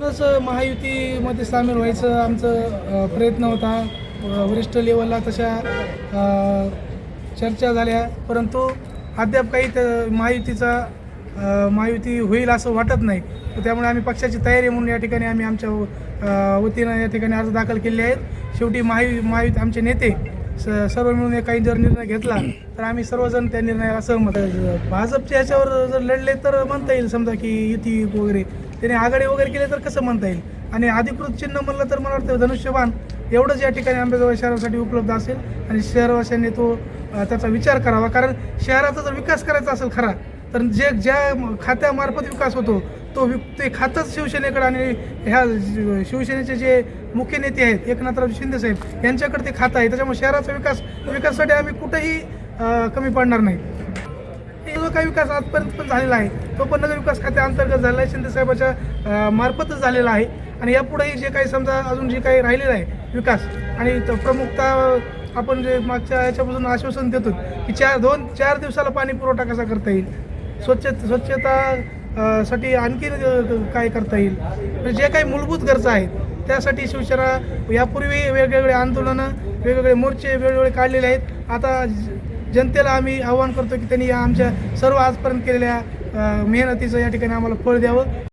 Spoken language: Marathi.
म्हणूनच महायुतीमध्ये सामील व्हायचं आमचं प्रयत्न होता. वरिष्ठ लेवलला तशा चर्चा झाल्या. परंतु अद्याप काही त्या महायुतीचा महायुती होईल असं वाटत नाही. तर त्यामुळे आम्ही पक्षाची तयारी म्हणून या ठिकाणी आम्ही आमच्या वतीनं या ठिकाणी अर्ज दाखल केले आहेत. शेवटी महायु महायुती आमचे नेते स सर्व मिळून काही जर निर्णय घेतला. तर आम्ही सर्वजण त्या निर्णयाला सहमत भाजपच्या ह्याच्यावर जर लढले तर म्हणता येईल समजा की युती वगैरे. त्याने आघाडी वगैरे केले तर कसं म्हणता येईल? आणि अधिकृत चिन्ह म्हणलं तर मला वाटतं धनुष्यबाण एवढंच या ठिकाणी आंबेजोगाई शहरासाठी उपलब्ध असेल. आणि शहरवाशांनी तो त्याचा विचार करावा. कारण शहराचा जर विकास करायचा असेल खरा तर जे ज्या खात्यामार्फत विकास होतो तो वि ते खातंच शिवसेनेकडे आणि ह्या शिवसेनेचे जे मुख्य नेते आहेत एकनाथराव शिंदे साहेब यांच्याकडे ते खातं आहे. त्याच्यामुळे शहराचा विकास विकासासाठी आम्ही कुठेही कमी पडणार नाही. जो काही विकास आजपर्यंत पण झालेला आहे. तो पण नगर विकास खात्याअंतर्गत झालेला आहे. शिंदेसाहेबाच्या मार्फतच झालेला आहे. आणि यापुढेही जे काही समजा अजून जे काही राहिलेलं आहे विकास आणि प्रमुखता आपण जे मागच्या याच्यापासून आश्वासन देतो की चार दोन चार दिवसाला पाणी पुरवठा कसा करता येईल? स्वच्छ स्वच्छता साठी आणखी काय करता येईल? म्हणजे जे काही मूलभूत गरजा आहेत त्यासाठी शिवसेना यापूर्वी वेगवेगळे आंदोलनं वेगवेगळे मोर्चे वेगवेगळे काढलेले आहेत. आता जनतेला आम्ही आवाहन करतो की त्यांनी या आमच्या सर्व आजपर्यंत केलेल्या मेहनतीचं या ठिकाणी आम्हाला फळ द्यावं.